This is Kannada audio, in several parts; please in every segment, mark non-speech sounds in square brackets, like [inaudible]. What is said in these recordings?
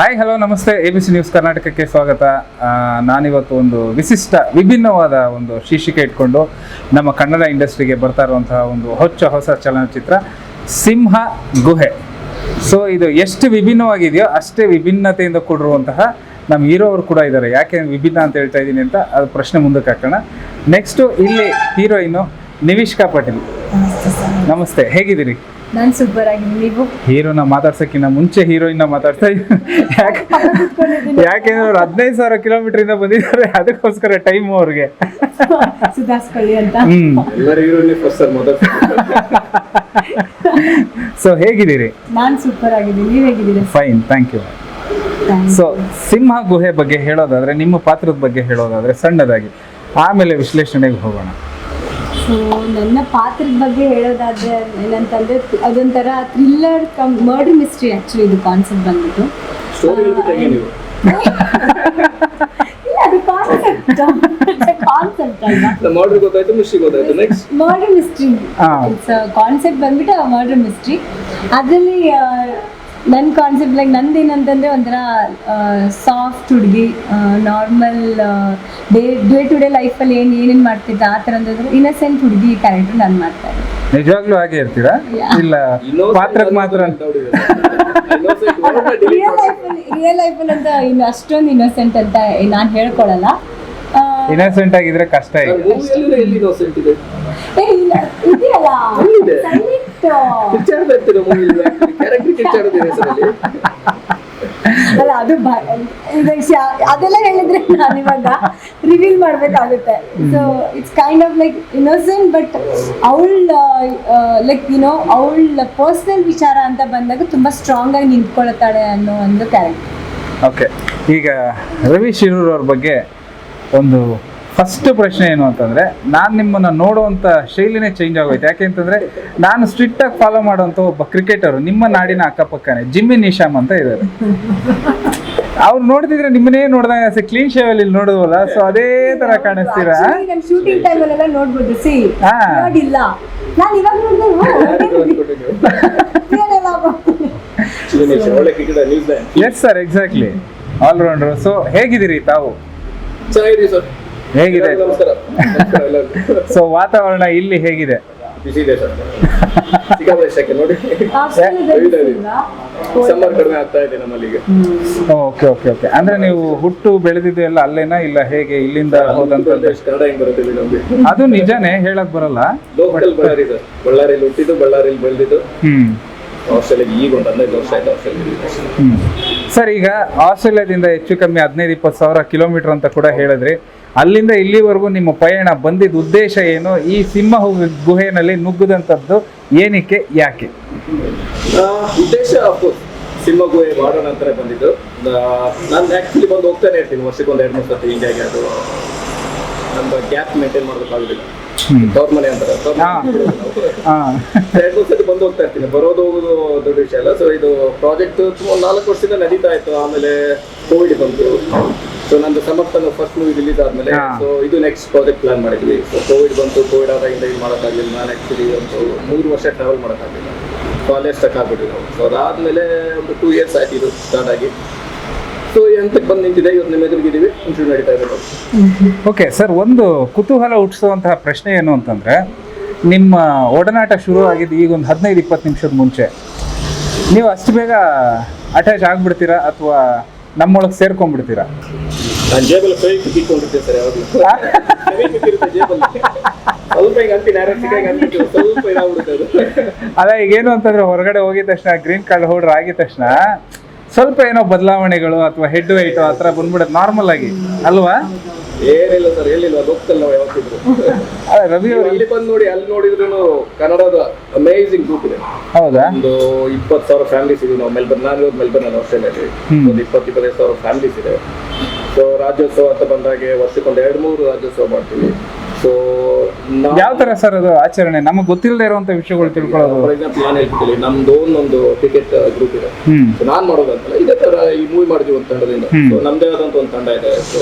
ಹಾಯ್ ಹಲೋ ನಮಸ್ತೆ. ಎ ಬಿ ಸಿ ನ್ಯೂಸ್ ಕರ್ನಾಟಕಕ್ಕೆ ಸ್ವಾಗತ. ನಾನಿವತ್ತು ಒಂದು ವಿಶಿಷ್ಟ ವಿಭಿನ್ನವಾದ ಒಂದು ಶೀರ್ಷಿಕೆ ಇಟ್ಕೊಂಡು ನಮ್ಮ ಕನ್ನಡ ಇಂಡಸ್ಟ್ರಿಗೆ ಬರ್ತಾ ಇರುವಂತಹ ಒಂದು ಹೊಚ್ಚ ಹೊಸ ಚಲನಚಿತ್ರ ಸಿಂಹ ಗುಹೆ. ಸೊ ಇದು ಎಷ್ಟು ವಿಭಿನ್ನವಾಗಿದೆಯೋ ಅಷ್ಟೇ ವಿಭಿನ್ನತೆಯಿಂದ ಕೂಡಿರುವಂತಹ ನಮ್ಮ ಹೀರೋ ಅವರು ಕೂಡ ಇದ್ದಾರೆ. ಯಾಕೆ ವಿಭಿನ್ನ ಅಂತ ಹೇಳ್ತಾ ಇದ್ದೀನಿ ಅಂತ ಅದು ಪ್ರಶ್ನೆ ಮುಂದಕ್ಕೆ ಹಾಕೋಣ. ನೆಕ್ಸ್ಟು ಇಲ್ಲಿ ಹೀರೋಯಿನು ನಿವಿಷ್ಕಾ ಪಾಟೀಲ್. ನಮಸ್ತೆ. ಹೇಗಿದ್ದೀರಿ? ನಾನು ಸೂಪರ್ ಆಗಿದ್ದೀನಿ. ನೀವು? ಹೀರೋನ ಮಾತಾಡ್ಸೋಕ್ಕಿಂತ ಮುಂಚೆ ಹೀರೋಯಿನ್ನ ಮಾತಾಡ್ತಾ. ಯಾಕೆ ಯಾಕೆಂದ್ರೆ ಅವ್ರು ಹದಿನೈದು ಸಾವಿರ ಕಿಲೋಮೀಟರ್ ಇಂದ ಬಂದಿದ್ದಾರೆ. ಅದಕ್ಕೋಸ್ಕರ ಟೈಮ್ ಅವ್ರಿಗೆ. ಸುಧಾರಿಸ್ಕೊಳ್ಳಿ ಅಂತ. ಸೊ ಹೇಗಿದ್ದೀರಿ? ನಾನು ಸೂಪರ್ ಆಗಿದ್ದೀನಿ. ನೀವು ಹೇಗಿದ್ದೀರಿ? Fine thank you so Simha Guhe ಬಗ್ಗೆ ಹೇಳೋದಾದ್ರೆ ನಿಮ್ಮ ಪಾತ್ರದ ಬಗ್ಗೆ ಹೇಳೋದಾದ್ರೆ ಸಣ್ಣದಾಗಿ. ಆಮೇಲೆ ವಿಶ್ಲೇಷಣೆಗೆ ಹೋಗೋಣ. ಸೊ ನನ್ನ ಪಾತ್ರದ ಬಗ್ಗೆ ಹೇಳೋದಾದ್ರೆ ಏನಂತಂದ್ರೆ ಅದೊಂಥರ thriller cum murder mystery actually ಇದು ಕಾನ್ಸೆಪ್ಟ್ ಬಂದ್ಬಿಟ್ಟು. [laughs] ಅದು ಕಾನ್ಸೆಪ್ಟ್ ಕಾನ್ಸೆಪ್ಟ್ [laughs] ಅಲ್ವಾ? ನಮ್ಮ ಆರ್ಡರ್ ಗೊತ್ತಾಯ್ತು ಮಿಸ್ಟಿ ಗೊತ್ತಾಯ್ತು. ನೆಕ್ಸ್ಟ್ ಮರ್ಡರ್ ಮಿಸ್ಟ್ರಿ ಕಾನ್ಸೆಪ್ಟ್ ಬಂದ್ಬಿಟ್ಟು ಮರ್ಡರ್ ಮಿಸ್ಟ್ರಿ ಅದರಲ್ಲಿ ನನ್ನ ಕಾನ್ಸೆಪ್ಟ್ ಲೈಕ್ ನಂದೇನಂತಂದ್ರೆ ಒಂಥರ ಸಾಫ್ಟ್ ಹುಡುಗಿ normal day day to day ಲೈಫಲ್ಲಿ ಏನು ಏನೇನು ಮಾಡ್ತಿದ್ದೆ ಆ ಥರ ಅಂತಂದ್ರೆ ಇನ್ನಸೆಂಟ್ ಹುಡುಗಿ ಕ್ಯಾರೆಕ್ಟರ್ ನಾನು ಮಾಡ್ತಾ ಇದ್ದೆ ನಿಜವಾಗ್ಲೂ ಹಾಗೆ ಇರ್ತೀರಾ? ಇಲ್ಲ ಪಾತ್ರಕ್ಕೆ ಮಾತ್ರ ರಿಯಲ್ ಲೈಫಲ್ಲಿ ರಿಯಲ್ ಲೈಫಲ್ಲಿ ಅಂತ ಇನ್ನು ಅಷ್ಟೊಂದು ಇನ್ನೋಸೆಂಟ್ ಅಂತ ನಾನು ಹೇಳ್ಕೊಳಲ್ಲ. ಇನ್ನೋಸೆಂಟ್ ಆಗಿದ್ರೆ ಕಷ್ಟ ಇದೆ. ಏ, ಇಲ್ಲ, ಇದೆಯಲ್ಲ? ಅಲ್ಲ ಅದು ಅದೆಲ್ಲ ಹೇಳಿದ್ರೆ ನಾನು ಇವಾಗ ರಿವೀಲ್ ಮಾಡ್ಬೇಕಾಗುತ್ತೆ. So it's kind of like innocent but ಅವಳ ಲೈಕ್ ಯುನೋ ಅವಳ ಪರ್ಸನಲ್ ವಿಚಾರ ಅಂತ ಬಂದಾಗ ತುಂಬಾ ಸ್ಟ್ರಾಂಗ್ ಆಗಿ ನಿಂತ್ಕೊಳ್ತಾಳೆ ಅನ್ನೋ ಒಂದು ಕ್ಯಾರೆಕ್ಟರ್ ಓಕೆ ಈಗ ರವಿ ಶಿರೂರ್ ಅವ್ರ ಬಗ್ಗೆ ಒಂದು ಫಸ್ಟ್ ಪ್ರಶ್ನೆ ಏನು ಅಂತಂದ್ರೆ ನಾನು ನಿಮ್ಮನ್ನ ನೋಡುವಂತ ಶೈಲಿನೇ ಚೇಂಜ್ ಆಗೋಯ್ತು. ಯಾಕೆ ಅಂತಂದ್ರೆ ನಾನು ಸ್ಟ್ರಿಕ್ಟ್ ಆಗಿ ಫಾಲೋ ಮಾಡುವಂತ ಒಬ್ಬ ಕ್ರಿಕೆಟರ್ ನಿಮ್ಮ ನಾಡಿನ ಅಕ್ಕಪಕ್ಕನೆ ಜಿಮ್ಮಿ ನಿಶಾಮ್ ಅಂತ ಇದ್ದಾರೆ. ಅವ್ರು ನೋಡ್ತಿದ್ರೆ ನಿಮ್ಮನ್ನೇ ನೋಡಿದಾಗ ಕ್ಲೀನ್ ಶೇವ್ ಅಲ್ಲಿ ನೋಡುವಲ್ಲ ಸೊ ಅದೇ ತರ ಕಾಣಿಸ್ತೀರಾ ನೋಡ್ಬೋದು. ಸಿ ನೋಡಿಲ್ಲ. ನಾನು ಇವಾಗ ನೋಡಿದ್ರೆ yes sir exactly allrounder so ಹೇಗಿದ್ದೀರಿ ತಾವು? ಚೆನ್ನಾಗಿದ್ದೀವಿ ಸರ್ ಹೇಗಿದೆ? ಸೊ [laughs] ವಾತಾವರಣ ಇಲ್ಲಿ ಹೇಗಿದೆ? ಬಿಸಿ ಇದೆ ಸರ್. ಸಿಕ್ಕಾಪಟ್ಟೆ ಶೆಕೆ ನೋಡಿ. ಸಮ್ಮರ್ ಕಡಿಮೆ ಆಗ್ತಾ ಇದೆ ನಮ್ಮಲ್ಲಿ ಈಗ. ಓಕೆ ಓಕೆ ಓಕೆ ಅಂದ್ರೆ ನೀವು ಹುಟ್ಟು ಬೆಳೆದಿದ್ದು ಎಲ್ಲ ಅಲ್ಲೇನಾ? ಇಲ್ಲ ಹೇಗೆ ಇಲ್ಲಿಂದ ಹೋದಂತದ್ದು? ಕನ್ನಡ ಹೆಂಗ್ ಬರುತ್ತೆ ನಮ್ಗೆ? ಅದು ನಿಜಾನೇ ಹೇಳಕ್ ಬರಲ್ಲ. Local Ballari sir. ಬಳ್ಳಾರಿಯಲ್ಲಿ ಹುಟ್ಟಿದ್ದು ಬಳ್ಳಾರಿಲಿ ಬೆಳೆದಿದ್ದು. ಹ್ಮ್. ಆಸ್ಟ್ರೇಲಿಯಾಗೆ ಈಗ ಒಂದು ಹದಿನೈದು ವರ್ಷ ಆಯ್ತು ಆಸ್ಟ್ರೇಲಿಯಾದಲ್ಲಿ ಸರ್ ಈಗ ಆಸ್ಟ್ರೇಲಿಯಾದಿಂದ ಹೆಚ್ಚು ಕಮ್ಮಿ ಹದಿನೈದು ಇಪ್ಪತ್ತು ಸಾವಿರ ಕಿಲೋಮೀಟರ್ ಅಂತ ಕೂಡ ಹೇಳಿದ್ರಿ. ಅಲ್ಲಿಂದ ಇಲ್ಲಿವರೆಗೂ ನಿಮ್ಮ ಪಯಣ ಬಂದಿದ್ದ ಉದ್ದೇಶ ಏನು? ಈ ಸಿಂಹ ಗುಹೆಯಲ್ಲಿ ನುಗ್ಗದಂಥದ್ದು ಏನಕ್ಕೆ ಯಾಕೆ? ಉದ್ದೇಶ ಸಿಂಹ ಗುಹೆ ಮಾಡೋಣ ಅಂತಾನೆ ಬಂದಿದ್ದು. ನಾನು ಆಕ್ಚುಲಿ ಬಂದು ಹೋಗ್ತಾನೆ ಇರ್ತೀನಿ. ವರ್ಷಕ್ಕೆ ಒಂದು ಎರಡು ಮೂರು ಸತಿ ಇಂಡಿಯಾಗೆ ಅದು ನಮ್ಮ ಗ್ಯಾಪ್ ಮೇಂಟೈನ್ ಮಾಡೋದಕ್ಕಾಗೋದಿಲ್ಲ ದೊಡ್ಡ ತವ್ರ ಮನೆ ಅಂತಾರೆ. ಎರಡು ಮೂರು ಸತಿ ಬಂದು ಹೋಗ್ತಾ ಇರ್ತೀನಿ. ಬರೋದು ಹೋಗೋದು ದೊಡ್ಡ ವಿಷಯ ಅಲ್ಲ. ಸೊ ಇದು ಪ್ರಾಜೆಕ್ಟ್ ಸುಮಾರು ನಾಲ್ಕು ವರ್ಷದಿಂದ ನಡೀತಾ ಇತ್ತು. ಆಮೇಲೆ ಕೋವಿಡ್ ಬಂತು. ಸೊ ನಂದು ಸಮರ್ಥನ ಫಸ್ಟ್ ಮೂವಿ ರಿಲೀಸ್ ಆದ್ಮೇಲೆ. ಸೊ ಇದು ನೆಕ್ಸ್ಟ್ ಪ್ರಾಜೆಕ್ಟ್ ಪ್ಲಾನ್ ಮಾಡಿದ್ವಿ. ಸೊ ಕೋವಿಡ್ ಬಂತು ಕೋವಿಡ್ ಆದಾಗಿಂದ ಇದು ಮಾಡೋಕ್ಕಾಗಲಿಲ್ಲ. ನಾನು ಆ್ಯಕ್ಚುಲಿ ಒಂದು ಮೂರು ವರ್ಷ ಟ್ರಾವೆಲ್ ಮಾಡೋಕ್ಕಾಗಲಿಲ್ಲ. College stuck ಆಗ್ಬಿಟ್ಟಿದ್ದು. ಸೊ ಅದಾದಮೇಲೆ ಒಂದು ಟೂ ಇಯರ್ಸ್ ಆಯ್ತು ಇದು ಸ್ಟಾರ್ಟ್ ಆಗಿ. ಸೊ ಎಂತಕ್ಕೆ ಬಂದು ನಿಂತಿದೆ. ಇವತ್ತು ನಿಮ್ಮ ಎದುರಿಗಿದ್ದೀವಿ ಇಂಟರ್ವ್ಯೂ ನಡೀತಾ ಇದೆ ಓಕೆ ಸರ್ ಒಂದು ಕುತೂಹಲ ಹುಟ್ಟಿಸುವಂತಹ ಪ್ರಶ್ನೆ ಏನು ಅಂತಂದ್ರೆ ನಿಮ್ಮ ಒಡನಾಟ ಶುರು ಆಗಿದ್ದು ಈಗ ಒಂದು ಹದಿನೈದು ಇಪ್ಪತ್ತು ನಿಮಿಷದ ಮುಂಚೆ. ನೀವು ಅಷ್ಟು ಬೇಗ ಅಟ್ಯಾಚ್ ಆಗ್ಬಿಡ್ತೀರಾ ಅಥವಾ ನಮ್ಮೊಳಗೆ ಸೇರ್ಕೊಂಡ್ಬಿಡ್ತೀರಾ? ನಾನು ಜೇಬಲ್ಲಿ ಕೈ ಕಿಕ್ಕೊಂಡಿದ್ದೆ ಸರ್ ಯಾವಾಗಲೂ. ಕೈ ಕಿಕ್ಕಿರುತ್ತೆ ಜೇಬಲ್ಲಿ. ಸ್ವಲ್ಪ ಹಿಂಗೆ ಅಂತೀನಿ ಯಾರು ಸಿಕ್ಕಾಗ ಅಂದ್ಬಿಟ್ಟು ಸ್ವಲ್ಪ ಇದಾಗ್ಬಿಡುತ್ತೆ ಅದು. ಅದ ಈಗೇನು ಅಂತಂದ್ರೆ ಹೊರಗಡೆ ಹೋಗಿದ ತಕ್ಷಣ ಗ್ರೀನ್ ಕಾರ್ಡ್ ಹೋಲ್ಡರ್ ಆಗಿದ ತಕ್ಷಣ ಸ್ವಲ್ಪ ಏನೋ ಬದಲಾವಣೆಗಳು ಅಥವಾ ಹೆಡ್ ವೈಟು ಆ ಥರ ಬಂದ್ಬಿಡುತ್ತೆ ನಾರ್ಮಲ್ ಆಗಿ ಅಲ್ವಾ? ಏನಿಲ್ಲ ಸರ್ ಹೇಳಿಲ್ಲ ಗೊತ್ತಲ್ಲ ನಾವು ಯಾವತ್ತಿದ್ರು ರವಿ ನೀವು ಅವರು ಇಲ್ಲಿ ಬಂದು ನೋಡಿ ಅಲ್ಲಿ ನೋಡಿದ್ರು ಕನ್ನಡದ ಅಮೇಜಿಂಗ್ ಗ್ರೂಪ್ ಇದೆ. ಹೌದಾ? ಒಂದು ಇಪ್ಪತ್ತು ಸಾವಿರ ಫ್ಯಾಮಿಲೀಸ್ ಇದೆ. ನಾವು ಮೆಲ್ಬರ್ನ್ ನಾನು ಇರೋದು ಮೆಲ್ಬರ್ನ್ ಅಲ್ಲಿ ಆಸ್ಟ್ರೇಲಿಯಾದಲ್ಲಿ ಹ್ಮ್. ಒಂದು ಇಪ್ಪತ್ತು ಇಪ್ಪತ್ತೈದು ಸಾವಿರ ಫ್ಯಾಮಿಲೀಸ್ ಇದೆ. ಸೊ ರಾಜ್ಯೋತ್ಸವ ಅಂತ ಬಂದಾಗೆ ವರ್ಷಕ್ಕೊಂದು ಎರಡು ಮೂರು ರಾಜ್ಯೋತ್ಸವ ಮಾಡ್ತೀವಿ. ಯಾವ ತರ ಸರ್ ಅದು ಆಚರಣೆ? ನಮಗೆ ಗೊತ್ತಿಲ್ಲದೆ ಇರುವಂತ ವಿಷಯಗಳು ತಿಳ್ಕೊಳ್ಳೋದು. ಫಾರ್ ಎಕ್ಸಾಂಪಲ್ ನಾನು ನಮ್ದು ಒಂದು ಟಿಕೆಟ್ ಗ್ರೂಪ್ ಇದೆ. ಹ್ಮ್. ಸೊ ನಾನ್ ಮಾಡೋದಂತಲ್ಲ ಇದೇ ತರ ಈ ಮೂವಿ ಮಾಡಿದ್ವಿ ಒಂದು ತಂಡದಿಂದ. ಸೊ ನಮ್ದೇ ಆದಂತ ಒಂದು ತಂಡ ಇದೆ. ಸೊ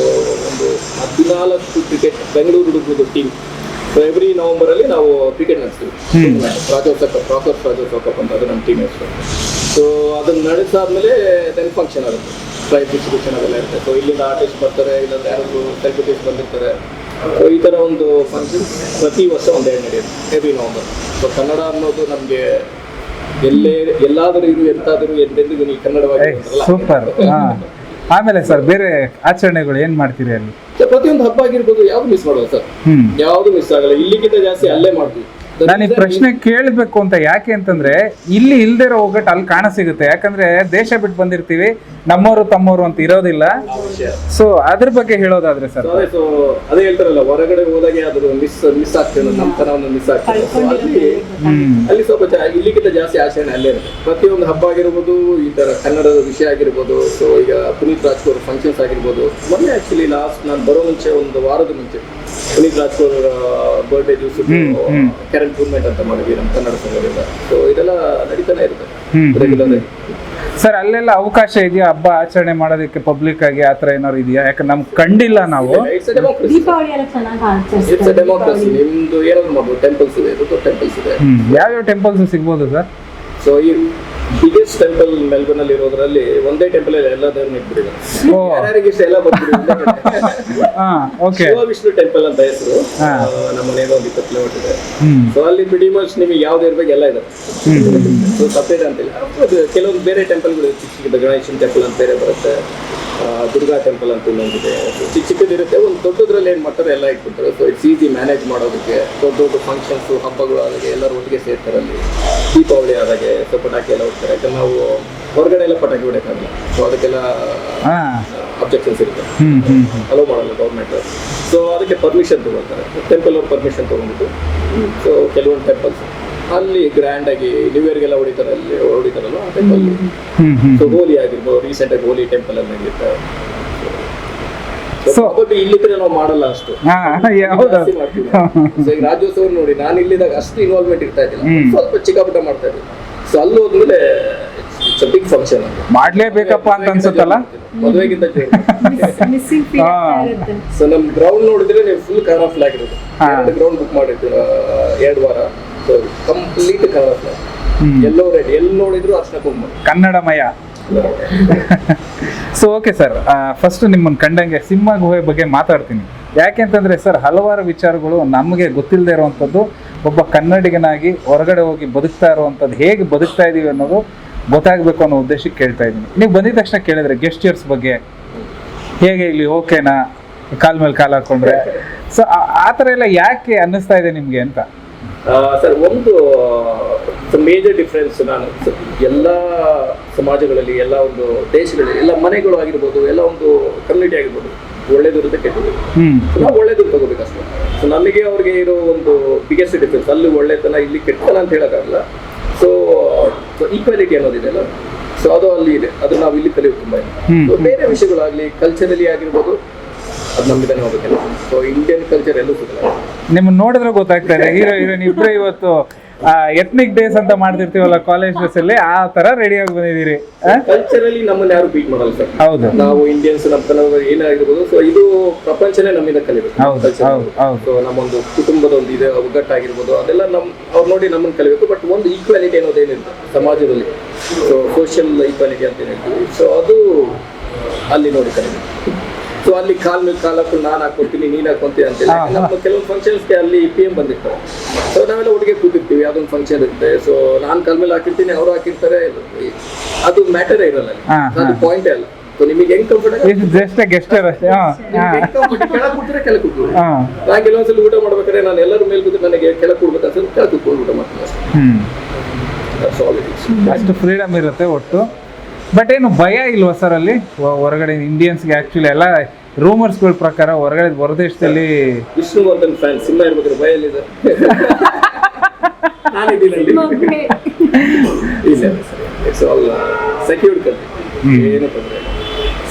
ಒಂದು ಹದಿನಾಲ್ಕು ಕ್ರಿಕೆಟ್ ಬೆಂಗಳೂರು ಹುಡುಗರು ಟೀಮ್ ಸೊ ಎವ್ರಿ ನವೆಂಬರ್ ಅಲ್ಲಿ ನಾವು cricket ನಡೆಸ್ತೀವಿ. Rajyotsava cup rockers Rajyotsava cup ಅಂತ ಅದು ನಮ್ಮ ಟೀಮ್ ಹೆಸರು ಸೊ ಅದನ್ನ ನಡೆಸಾದ್ಮೇಲೆ ದೆನ್ ಫಂಕ್ಷನ್ ಆಗುತ್ತೆ. ಪ್ರೈಸ್ ಡಿಸ್ಟ್ರಿಬ್ಯೂಷನ್ ಅದೆಲ್ಲ ಇರುತ್ತೆ. ಸೊ ಇಲ್ಲಿಂದ ಆರ್ಟಿಸ್ಟ್ ಬರ್ತಾರೆ ಇಲ್ಲಾಂದ್ರೆ ಯಾರಾದ್ರು ಸೆಲೆಬ್ರಿಟೀಸ್ ಬಂದಿರ್ತಾರೆ. ಈ ಥರ ಒಂದು ಫಂಕ್ಷನ್ ಪ್ರತಿ ವರ್ಷ ಒಂದೆರಡು ನಡೆಯುತ್ತೆ ಎವ್ರಿ ನವಂಬರ್ ಸೊ ಕನ್ನಡ ಅನ್ನೋದು ನಮಗೆ ಎಲ್ಲೇ ಎಲ್ಲಾದರೂ ಇದು ಎಂತಾದರೂ ಎಂದೆಂದಿಗೂ ನೀವು ಕನ್ನಡವಾಗಿ ಸೂಪರ್ ಆಮೇಲೆ ಸರ್ ಬೇರೆ ಆಚರಣೆಗಳು ಏನ್ ಮಾಡ್ತೀರಿ ಅಲ್ಲಿ? ಪ್ರತಿಯೊಂದು ಹಬ್ಬ ಆಗಿರ್ಬೋದು ಯಾವ್ದು ಮಿಸ್ ಮಾಡೋದು ಸರ್. ಹ್ಮ್. ಯಾವ್ದು ಮಿಸ್ ಆಗಲ್ಲ ಇಲ್ಲಿಗಿಂತ ಜಾಸ್ತಿ ಅಲ್ಲೇ ಮಾಡ್ತೀವಿ. ನಾನು ಈ ಪ್ರಶ್ನೆ ಕೇಳಬೇಕು ಅಂತ ಯಾಕೆ ಅಂತಂದ್ರೆ ಇಲ್ಲಿ ಇಲ್ದೇ ಇರೋ ಒಗ್ಗಟ್ಟು ಅಲ್ಲಿ ಕಾಣ ಸಿಗುತ್ತೆ. ಯಾಕಂದ್ರೆ ದೇಶ ಬಿಟ್ಟು ಬಂದಿರ್ತೀವಿ ನಮ್ಮವರು ತಮ್ಮವರು ಅಂತ ಇರೋದಿಲ್ಲ. ಸೊ ಅದ್ರ ಬಗ್ಗೆ ಹೇಳೋದಾದ್ರೆ ಸರ್. ಸೊ ಅದೇ ಹೇಳ್ತಾರಲ್ಲ ಹೊರಗಡೆ ಹೋದಾಗೆ ಅದು ಮಿಸ್ ಮಿಸ್ ಆಗ್ತೇನೆ ನಮ್ಮ ತನವನ್ನು ಮಿಸ್ ಆಗ್ತದೆ ಅಲ್ಲಿ ಸ್ವಲ್ಪ ಇಲ್ಲಿಗಿಂತ ಜಾಸ್ತಿ ಆಚರಣೆ ಅಲ್ಲೇ ಇರುತ್ತೆ. ಪ್ರತಿಯೊಂದು ಹಬ್ಬ ಆಗಿರ್ಬೋದು ಈ ತರ ಕನ್ನಡದ ವಿಷಯ ಆಗಿರ್ಬೋದು ಸೊ ಈಗ ಪುನೀತ್ ರಾಜ್ಕುಮಾರ್ ಫಂಕ್ಷನ್ಸ್ ಆಗಿರ್ಬೋದು. ಮೊನ್ನೆ ಆಕ್ಚುಲಿ ಲಾಸ್ಟ್ ನಾನು ಬರೋ ಮುಂಚೆ ಒಂದು ವಾರದ ಮುಂಚೆ ಪುನೀತ್ ರಾಜ್ಕುಮಾರ್ ಬರ್ಡೇ ದಿವಸ. ಕ್ಯಾರೆಂಟ್ ಟೂರ್ನಮೆಂಟ್ ಅಂತ ಮಾಡಿದ್ವಿ ನಮ್ಮ ಕನ್ನಡ ಸಂಘದಿಂದ. ಸೊ ಇದೆಲ್ಲ ನಡೀತಾನೆ ಇರುತ್ತೆ. ರೆಗ್ಯುಲರ್ ಆಗಿ ಸರ್ ಅಲ್ಲೆಲ್ಲ ಅವಕಾಶ ಇದೆಯಾ ಹಬ್ಬ ಆಚರಣೆ ಮಾಡೋದಕ್ಕೆ ಪಬ್ಲಿಕ್ ಆಗಿ ಥರ ಏನಾದ್ರು ಇದೆಯಾ? ಯಾಕಂದ್ರೆ ನಮ್ಗೆ ಕಂಡಿಲ್ಲ ನಾವು. ಇಟ್ಸ್ ಡೆಮೋಕ್ರಸಿ ದೀಪಾವಳಿ ಎಲ್ಲ ಚೆನ್ನಾಗಿ ಇಟ್ಸ್ ಡೆಮೋಕ್ರಸಿ ನಿಮ್ದು ಏನಾದ್ರು ಮಾಡ್ಬೋದು ಟೆಂಪಲ್ಸ್ ಇದೆ ಟೆಂಪಲ್ಸ್ ಯಾವ್ಯಾವ ಟೆಂಪಲ್ಸ್ ಸಿಗ್ಬೋದು ಸರ್ ಸೊ ಈ ಬಿಗ್ಗೆಸ್ಟ್ ಟೆಂಪಲ್ ಮೆಲ್ಬರ್ನ್ ಅಲ್ಲಿ ಇರೋದ್ರಲ್ಲಿ ಒಂದೇ ಟೆಂಪಲ್ ಅಲ್ಲಿ ಎಲ್ಲ ದೇವ್ರನ್ನ ಇಟ್ಬಿಟ್ಟಿದ್ದಾರೆ. ಯಾರ್ಯಾರಿಗೆ ಇಷ್ಟ ಎಲ್ಲ [laughs] ವಿಷ್ಣು ಟೆಂಪಲ್ ಅಂತ ಹೆಸರು. ನಮ್ಮ ಮನೆಯಿಂದ ಒಂದು ಇಪ್ಪತ್ತು ಕಿಲೋಮೀಟರ್ ಇದೆ. ಸೊ ಅಲ್ಲಿ ಬಿಡಿ ಮಚ್ ನಿಮಗೆ ಯಾವ್ದು ಇರ್ಬೇಕು ಎಲ್ಲ ಇದೆ. ಸೊ ಸಪ್ರೇಟ್ ಅಂತಿಲ್ಲ ಕೆಲವೊಂದು ಬೇರೆ ಟೆಂಪಲ್ಗಳು ಚಿಕ್ಕ ಚಿಕ್ಕದ ಗಣೇಶನ್ ಟೆಂಪಲ್ ಅಂತ ಬೇರೆ ಬರುತ್ತೆ. ದುರ್ಗಾ ಟೆಂಪಲ್ ಅಂತ ಇನ್ನೊಂದಿದೆ ಚಿಕ್ಕ ಚಿಕ್ಕದಿರುತ್ತೆ ಒಂದು ದೊಡ್ಡದ್ರಲ್ಲಿ ಏನು ಮಾಡ್ತಾರೆ ಎಲ್ಲ ಇಟ್ಬಿಡ್ತಾರೆ. ಸೊ ಇಟ್ಸ್ ಈಸಿ ಮ್ಯಾನೇಜ್ ಮಾಡೋದಕ್ಕೆ. ದೊಡ್ಡ ದೊಡ್ಡ ಫಂಕ್ಷನ್ಸು ಹಬ್ಬಗಳು ಆದಾಗೆ ಎಲ್ಲರೂ ಒಟ್ಟಿಗೆ ಸೇರ್ತಾರೆ ಅಲ್ಲಿ. ದೀಪಾವಳಿ ಆದಾಗೆ ಸೊ ಪಟಾಕಿ ಎಲ್ಲ ಹೋಗ್ತಾರೆ. ಯಾಕಂದ್ರೆ ನಾವು ಹೊರಗಡೆ ಎಲ್ಲ ಪಟಾಕಿ ಹೊಡೆಯೋಕ್ಕಾಗಲ್ಲ. ಸೊ ಅದಕ್ಕೆಲ್ಲ ಅಬ್ಜೆಕ್ಷನ್ಸ್ ಇರುತ್ತೆ. ಅಲೋ ಮಾಡಲ್ಲ ಗೌರ್ಮೆಂಟ್ ಸೊ ಅದಕ್ಕೆ ಪರ್ಮಿಷನ್ ತಗೊಳ್ತಾರೆ. ಟೆಂಪಲ್ ಅವ್ರು ಪರ್ಮಿಷನ್ ತೊಗೊಂಡ್ಬಿಟ್ಟು. ಸೊ ಕೆಲವೊಂದು ಟೆಂಪಲ್ಸ್ ಅಲ್ಲಿ ಗ್ರ್ಯಾಂಡ್ ಆಗಿ ನ್ಯೂ ಇಯರ್ಗೆಲ್ಲ ಹೊಡಿತಾರೆ ಅಲ್ಲಿ ಹೊಡಿತಾರಲ್ಲ ಆ ಹ್ಮ್ ಸೊ ಹೋಲಿ ಆಗಿರ್ಬೋದು ರೀಸೆಂಟ್ ಆಗಿ ಹೋಲಿ ಟೆಂಪಲ್ ಅಲ್ಲಿ ಸೊ ಇಲ್ಲಿದ್ರೆ ನಾವು ಮಾಡಲ್ಲ ಅಷ್ಟು. ಜಾಸ್ತಿ ಮಾಡ್ತೀವಿ. ಸೊ ಈಗ ರಾಜ್ಯೋತ್ಸವ ನೋಡಿ ನಾನು ಇಲ್ಲಿದಾಗ ಅಷ್ಟು ಇನ್ವಾಲ್ವ್ಮೆಂಟ್ ಇರ್ತಾ ಇದ್ದಿಲ್ಲ. ಸ್ವಲ್ಪ ಚಿಕ್ಕಪುಟ್ಟ ಮಾಡ್ತಾ ಇದ್ದೆ. ಸೊ ಅಲ್ಲಿ ಹೋದ್ಮೇಲೆ ಇಟ್ಸ್ ಬಿಗ್ ಫಂಕ್ಷನ್ ಮಾಡ್ಲೇಬೇಕಪ್ಪ ಅಂತ ಅನ್ಸುತ್ತಲ್ಲ? ಮದುವೆಗಿಂತ ಸೊ [laughs] ನಮ್ ಗ್ರೌಂಡ್ ನೋಡಿದ್ರೆ ನೀವು ಫುಲ್ ಕನ್ನಡ ಫ್ಲಾಗ್ ಇರುತ್ತೆ ಗ್ರೌಂಡ್ ಬುಕ್ ಮಾಡಿರ್ತೀವಿ ಎರಡು ವಾರ. Complete Kannada hmm. Yellow red ಎಲ್ಲಿ ನೋಡಿದ್ರು ಅರ್ಶನ ಕನ್ನಡಮಯ. ಸೊ ಓಕೆ ಸರ್ ಫಸ್ಟ್ ನಿಮ್ಮನ್ನು ಕಂಡಂಗೆ ಸಿಂಹ ಗುಹೆ ಬಗ್ಗೆ ಮಾತಾಡ್ತೀನಿ. ಯಾಕೆಂತಂದ್ರೆ ಸರ್ ಹಲವಾರು ವಿಚಾರಗಳು ನಮಗೆ ಗೊತ್ತಿಲ್ಲದೆ ಇರುವಂಥದ್ದು ಒಬ್ಬ ಕನ್ನಡಿಗನಾಗಿ ಹೊರಗಡೆ ಹೋಗಿ ಬದುಕ್ತಾ ಇರುವಂಥದ್ದು ಹೇಗೆ ಬದುಕ್ತಾ ಇದೀವಿ ಅನ್ನೋದು ಗೊತ್ತಾಗಬೇಕು ಅನ್ನೋ ಉದ್ದೇಶಕ್ಕೆ ಕೇಳ್ತಾ ಇದ್ದೀನಿ. ನೀವು ಬಂದಿದ ತಕ್ಷಣ ಕೇಳಿದ್ರೆ ಗೆಸ್ಟರ್ಸ್ ಬಗ್ಗೆ. ಹೇಗೆ ಇಲ್ಲಿ ಓಕೆನಾ ಕಾಲ್ ಮೇಲೆ ಕಾಲ್ ಹಾಕೊಂಡ್ರೆ. ಸೊ ಆ ಥರ ಎಲ್ಲ ಯಾಕೆ ಅನ್ನಿಸ್ತಾ ಇದೆ ನಿಮಗೆ ಅಂತ? ಸರ್ ಒಂದು ಮೇಜರ್ ಡಿಫ್ರೆನ್ಸ್ ನಾನು ಎಲ್ಲ ಸಮಾಜಗಳಲ್ಲಿ ಎಲ್ಲ ಒಂದು ದೇಶಗಳಲ್ಲಿ ಎಲ್ಲ ಮನೆಗಳು ಆಗಿರ್ಬೋದು ಎಲ್ಲ ಒಂದು ಕಮ್ಯುನಿಟಿ ಆಗಿರ್ಬೋದು ಒಳ್ಳೇದು ಇರುತ್ತೆ ಕೆಟ್ಟದ್ದು? ನಾವು ಒಳ್ಳೇದು ತಗೋಬೇಕಷ್ಟೇ ಸೊ ನಮಗೆ ಅವ್ರಿಗೆ ಇರೋ ಒಂದು ಬಿಗ್ಗೆಸ್ಟ್ ಡಿಫ್ರೆನ್ಸ್ ಅಲ್ಲಿ ಒಳ್ಳೆತನ ಇಲ್ಲಿ ಕೆಟ್ಟತನ ಅಂತ ಹೇಳೋಕ್ಕಾಗಲ್ಲ. ಸೊ ಈಕ್ವಾಲಿಟಿ ಅನ್ನೋದಿದೆಯಲ್ಲ ಸೊ ಅದು ಅಲ್ಲಿ ಇದೆ. ಅದು ನಾವು ಇಲ್ಲಿ ಕಲಿಯೋದು ತುಂಬ ಇದೆ. ಬೇರೆ ವಿಷಯಗಳಾಗಲಿ ಕಲ್ಚರಲಿ ಆಗಿರ್ಬೋದು ಅದು ನಮ್ಮಿಂದನೇ ಹೋಗ್ಬೇಕಲ್ಲ. ಸೊ ಇಂಡಿಯನ್ ಕಲ್ಚರ್ ಎಲ್ಲೂ ಸಿಗಲ್ಲ. ನಿಮ್ಮನ್ನ ನೋಡಿದ್ರೆ ಗೊತ್ತಾಗ್ತಾ ಇದೆ ಹೀರೋ ಹೀರೋಯಿನ್ ಇಬ್ರು ಇವತ್ತು ಎಥ್ನಿಕ್ ಡೇಸ್ ಅಂತ ಮಾಡ್ತಿರ್ತೀವಲ್ಲ ಕಾಲೇಜ್ ಡೇಸ್ ಅಲ್ಲಿ ಆ ತರ ರೆಡಿ ಆಗಿ ಬಂದಿದ್ದೀರಿ ಕಲ್ಚರಲ್ಲಿ ಕಲ್ಚರಲಿ ನಮ್ಮನ್ನ ಯಾರು ಬೀಟ್ ಮಾಡಲ್ಲ ಸರ್. ಹೌದು. ನಾವು ಇಂಡಿಯನ್ಸ್ ನಮ್ಮ ಕನ್ನಡ ಏನಾಗಿರ್ಬೋದು ಸೊ ಇದು ಪ್ರಪಂಚನೇ ನಮ್ಮಿಂದ ಕಲಿಬೇಕು. ಹೌದು, ಹೌದು, ಹೌದು. ಸೊ ನಮ್ಮೊಂದು ಕುಟುಂಬದ ಒಂದು ಇದೆ ಒಗ್ಗಟ್ಟಾಗಿರ್ಬೋದು ಅದೆಲ್ಲ ನಮ್ ಅವ್ರು ನೋಡಿ ನಮ್ಮನ್ನ ಕಲಿಬೇಕು ಬಟ್ ಒಂದು ಈಕ್ವಾಲಿಟಿ ಅನ್ನೋದೇನಿರುತ್ತೆ ಸಮಾಜದಲ್ಲಿ. ಸೊ ಸೋಷಿಯಲ್ ಈಕ್ವಾಲಿಟಿ ಅಂತ ಹೇಳ್ತೀವಿ. ಸೊ ಅದು ಅಲ್ಲಿ ನೋಡಿ ಕಲಿಬೇಕು. ಸೊ ಅಲ್ಲಿ ಕಾಲ್ ಮೇಲೆ ಕಾಲ್ ಹಾಕೊಂಡು ನಾನು ಹಾಕೊಡ್ತೀನಿ ನೀನು ಹಾಕೊಂತೀನಿ ಅಂತ ಹೇಳಿ. ನಮ್ಮ ಕೆಲವೊಂದು ಫಂಕ್ಷನ್ಸ್ಗೆ ಅಲ್ಲಿ ಪಿ ಎಂ ಬಂದಿರ್ತಾರೆ ಸೊ ನಾವೆಲ್ಲ ಒಟ್ಟಿಗೆ ಕೂತಿರ್ತೀವಿ ಯಾವ್ದೊಂದು ಫಂಕ್ಷನ್ ಇರುತ್ತೆ. ಸೊ ನಾನು ಕಾಲ್ ಮೇಲೆ ಹಾಕಿರ್ತೀನಿ ಅವ್ರು ಹಾಕಿರ್ತಾರೆ. ಅದು ಮ್ಯಾಟರ್ ಇರಲ್ಲ ಅದು ಪಾಯಿಂಟ್ ಅಲ್ಲ. ಸೊ ನಿಮಗೆ ಹೆಂಗ್ ಕಂಫರ್ಟ್ ಜಸ್ಟ್ ಗೆಸ್ಟರ್ ಅಷ್ಟೇ. ಕೆಳಗೆ ಕೂತ್ರೆ ಕೆಳಗೆ ಕೂತ್ಕೊಳ್ಳಿ. ಹಾ. ನಾನು ಕೆಲವೊಂದ್ಸಲ ಊಟ ಮಾಡ್ಬೇಕಾದ್ರೆ ನಾನು ಎಲ್ಲರೂ ಮೇಲೆ ಕೂತು ನನಗೆ ಕೆಳಗೆ ಕೂಡ್ಬೇಕಂತ ಕೆಳಗೆ ಕೂತ್ಕೊಂಡು ಊಟ ಮಾಡ್ತೀನಿ. ಅಷ್ಟು. ಫ್ರೀಡಮ್ ಇರುತ್ತೆ ಒಟ್ಟು. ಬಟ್ ಏನು ಭಯ ಇಲ್ವಾ ಸರ್ ಅಲ್ಲಿ? ಹೊರಗಡೆ ಇಂಡಿಯನ್ಸ್ಗೆ ಆಕ್ಚುಲಿ ಎಲ್ಲ ರೂಮರ್ಸ್ಗಳ ಪ್ರಕಾರ ಹೊರಗಡೆ ಹೊರದೇಶದಲ್ಲಿ ವಿಷ್ಣುವರ್ಧನ್ ಫ್ಯಾನ್ ಸಿನಿಮಾ ಇರ್ಬೇಕಾದ್ರೆ ಭಯ [laughs]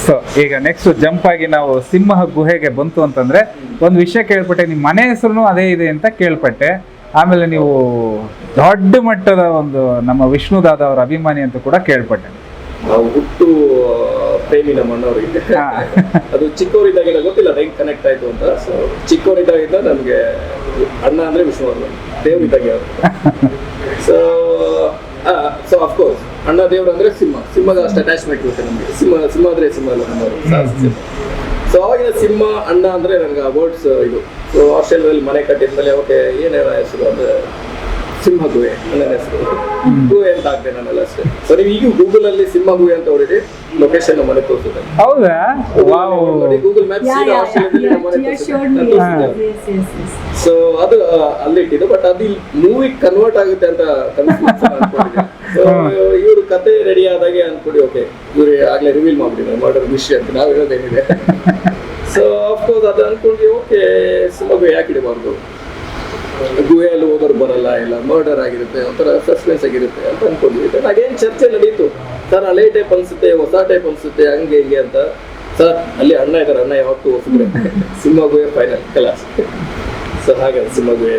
ಸೊ ಈಗ ನೆಕ್ಸ್ಟ್ ಜಂಪ್ ಆಗಿ ನಾವು ಸಿಂಹ ಗುಹೆಗೆ ಬಂತು ಅಂತಂದ್ರೆ ಒಂದು ವಿಷಯ ಕೇಳ್ಪಟ್ಟೆ ನಿಮ್ಮ ಮನೆ ಹೆಸರು ಅದೇ ಇದೆ ಅಂತ ಕೇಳ್ಪಟ್ಟೆ. ಆಮೇಲೆ ನೀವು ದೊಡ್ಡ ಮಟ್ಟದ ಒಂದು ನಮ್ಮ ವಿಷ್ಣುದಾದ ಅವರ ಅಭಿಮಾನಿ ಅಂತ ಕೂಡ ಕೇಳ್ಪಟ್ಟೆ. ಹುಟ್ಟು ಪ್ರೇಮಿ ನಮ್ಮ ಅಣ್ಣವ್ರಿಗೆ. [laughs] ಅದು ಚಿಕ್ಕವರಿದ್ದಾಗೆಲ್ಲ ಗೊತ್ತಿಲ್ಲ ಅದು ಹೆಂಗ್ ಕನೆಕ್ಟ್ ಆಯ್ತು ಅಂತ. ಸೊ ಚಿಕ್ಕವರಿದ್ದಾಗಿಂದ ನಮಗೆ ಅಣ್ಣ ಅಂದ್ರೆ ವಿಷ್ಣುವರ್ಧನ್ ದೇವರಿದ್ದಾಗೆ ಅವರು. ಸೊ ಸೊ ಅಫ್ಕೋರ್ಸ್ ಅಣ್ಣ ದೇವ್ರು ಅಂದ್ರೆ ಸಿಂಹ. ಸಿಂಹದ ಅಷ್ಟು ಅಟ್ಯಾಚ್ಮೆಂಟ್ ಇರುತ್ತೆ ನಮಗೆ. ಸಿಂಹ ಸಿಂಹ ಅಂದ್ರೆ ಸಿಂಹ ಅಲ್ಲ ನಮ್ಮವರು. ಸಿಂಹ. ಸೊ ಅವಾಗಿನ ಸಿಂಹ ಅಣ್ಣ ಅಂದ್ರೆ ನನಗೆ ಆ ವರ್ಡ್ಸ್ ಇದು. ಸೊ ಆಸ್ಟ್ರೇಲಿಯಾದಲ್ಲಿ ಮನೆ ಕಟ್ಟಿದ್ಮೇಲೆ ಓಕೆ ಏನೇನ ಹೆಸರು ಅಂದ್ರೆ ಸಿಂಹ ಗುಹೆ ಅಣ್ಣನ ಹೆಸರು. ಗುಹೆ ಅಂತ ಆಗ್ತದೆ ನನ್ನ ಅಷ್ಟೇ ಸೊ ನೀವು ಈಗ ಗೂಗಲ್ ಅಲ್ಲಿ ಸಿಂಹ ಗುಹೆ ಅಂತ ಹೊಡಿರಿ ಲೊಕೇಶನ್ ಮನೆ ತೋರಿಸುತ್ತೆ. ಹೌದಾ? ವಾವ್ ನೋಡಿ ಗೂಗಲ್ ಮ್ಯಾಪ್ಸ್ ಆಸ್ಟ್ರೇಲಿಯಾದಲ್ಲಿ ನಮ್ಮ ಮನೆ ತೋರಿಸುತ್ತೆ. ಸೊ ಅದು ಅಲ್ಲಿ ಇಟ್ಟಿದ್ದು ಬಟ್ ಅದು ಮೂವಿ ಕನ್ವರ್ಟ್ ಆಗುತ್ತೆ ಅಂತ ಸೊ ಇವರು ಕತೆ ರೆಡಿ ಆದಾಗೆ ಅನ್ಕೊಡಿ ಓಕೆ ಇವ್ರು ಆಗ್ಲೇ ರಿವೀಲ್ ಮಾಡ್ಬಿಟ್ಟಿದ್ದಾರೆ ಮರ್ಡರ್ ವಿಷಯ ಅಂತ ನಾವು ಹೇಳೋದೇನಿದೆ ಸೊ ಅಫ್ಕೋರ್ಸ್ ಅದು ಅನ್ಕೊಂಡ್ವಿ ಓಕೆ ಸಿಂಹ ಯಾಕೆ ಇಡಬಾರ್ದು? ಗುಹೆಯಲ್ಲಿ ಹೋಗೋರು ಬರಲ್ಲ ಇಲ್ಲ ಮರ್ಡರ್ ಆಗಿರುತ್ತೆ, ಒಂಥರ ಸಸ್ಪೆನ್ಸ್ ಆಗಿರುತ್ತೆ ಅಂತ ಅನ್ಕೊಂಡ್ವಿ. ಹಾಗೇನು ಚರ್ಚೆ ನಡೀತು. ಸರ್ ಹಳೆ ಟೈಪ್ ಅನ್ಸುತ್ತೆ, ಹೊಸ ಟೈಪ್ ಅನ್ಸುತ್ತೆ, ಹಂಗೆ ಹಿಂಗೆ ಅಂತ. ಸರ್, ಅಲ್ಲಿ ಅಣ್ಣ ಇದ್ದಾರೆ, ಅಣ್ಣ ಯಾವತ್ತೂ ಹೊಸಬ್ರೆ [laughs] ಸಿಂಹ ಗುಹೆ ಫೈನಲ್ ಕಲಾಸ್ ಸರ್ ಹಾಗೆ ಸಿಂಹ ಗುಹೆ